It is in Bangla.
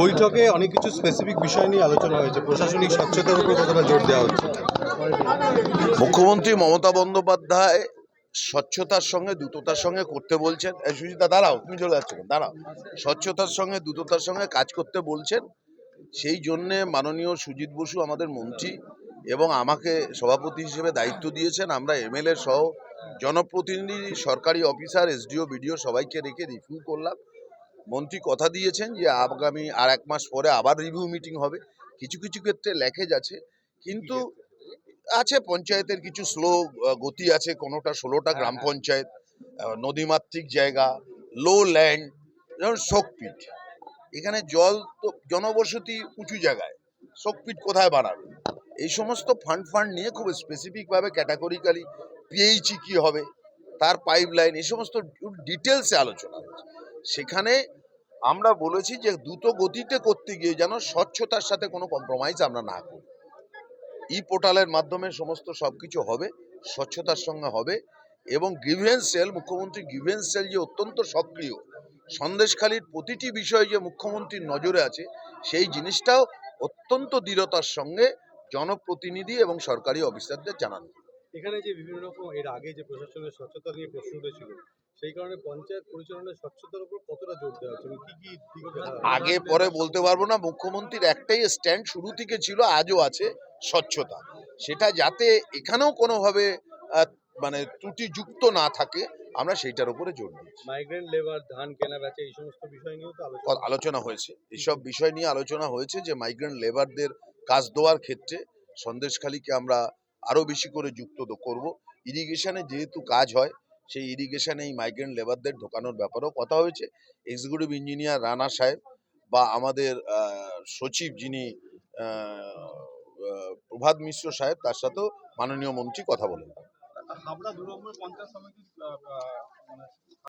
বৈঠকে অনেক কিছু স্পেসিফিক বিষয় নিয়ে আলোচনা হয়েছে। প্রশাসনিক স্বচ্ছতার উপর কতটা জোর দেওয়া হচ্ছে? মুখ্যমন্ত্রী মমতা বন্দ্যোপাধ্যায় স্বচ্ছতার সঙ্গে দ্রুততার সঙ্গে করতে বলছেন। সুজিতা দাঁড়াও, তুমি চলে যাচ্ছ দাঁড়াও। স্বচ্ছতার সঙ্গে, দ্রুততার সঙ্গে কাজ করতে বলছেন। সেই জন্যে মাননীয় সুজিত বসু আমাদের মন্ত্রী এবং আমাকে সভাপতি হিসেবে দায়িত্ব দিয়েছেন। আমরা এমএলএ সহ জনপ্রতিনিধি, সরকারি অফিসার এসডিও বিডিও সবাইকে রেখে রিভিউ করলাম। মন্ত্রী কথা দিয়েছেন যে আগামী আর এক মাস পরে আবার রিভিউ মিটিং হবে। কিছু কিছু ক্ষেত্রে ল্যাকেজ আছে কিন্তু আছে পঞ্চায়েতের কিছু স্লো গতি আছে কোনোটা ষোলোটা গ্রাম পঞ্চায়েত আহ, নদীমাতৃক জায়গা লো ল্যান্ড যেমন শোকপিট এখানে জল তো জনবসতি উঁচু জায়গায় শোকপিট কোথায় বানাবে এই সমস্ত ফান্ড ফান্ড নিয়ে খুব স্পেসিফিকভাবে ক্যাটাগরিক্যালি পিএইচি কী হবে তার পাইপ লাইন এই সমস্ত ডিটেলসে আলোচনা হচ্ছে। সেখানে আমরা বলেছি যে দ্রুত গতিতে করতে গিয়ে যেন স্বচ্ছতার সাথে কোনো কম্প্রোমাইজ আমরা না করি। ই পোর্টালের মাধ্যমে সমস্ত সবকিছু হবে, স্বচ্ছতার সঙ্গে হবে এবং গ্রিভেন্স সেল মুখ্যমন্ত্রী গ্রিভেন্স সেল যে অত্যন্ত সক্রিয়, সন্দেশখালীর প্রতিটি বিষয় যে মুখ্যমন্ত্রীর নজরে আছে, সেই জিনিসটাও অত্যন্ত দৃঢ়তার সঙ্গে জনপ্রতিনিধি এবং সরকারি অফিসারদের জানানো। এখানে যে বিভিন্ন রকম, এর আগে যে প্রশাসনের স্বচ্ছতা নিয়ে প্রশ্ন উঠেছিল সেই কারণে পঞ্চায়েত পরিচালনার স্বচ্ছতার উপর কতটা জোর দেওয়া হচ্ছে? কি কি আগে পরে বলতে পারব না মুখ্যমন্ত্রীর একটাই স্ট্যান্ড শুরু থেকে ছিল আজও আছে স্বচ্ছতা। সেটা যাতে এখানেও কোনোভাবে মানে ত্রুটিযুক্ত না থাকে আমরা সেইটার উপরে জোর দিচ্ছি মাইগ্রেন্ট লেবার ধান কেনা বেচা এই সমস্ত বিষয় নিয়েও তো আলোচনা হয়েছে। এইসব বিষয় নিয়ে আলোচনা হয়েছে যে মাইগ্রেন্ট লেবারদের কাজ দেওয়ার ক্ষেত্রে সন্দেশখালীকে আমরা আরও বেশি করে যুক্ত করব। ইরিগেশনে যেহেতু কাজ হয় সেই ইরিগেশনে এই মাইগ্রেন্ট লেবারদের ঢোকানোর ব্যাপারেও কথা হয়েছে। এক্সিকিউটিভ ইঞ্জিনিয়ার রানা সাহেব বা আমাদের সচিব যিনি প্রভাত মিশ্র সাহেব, তার সাথেও মাননীয় মন্ত্রী কথা বলেন।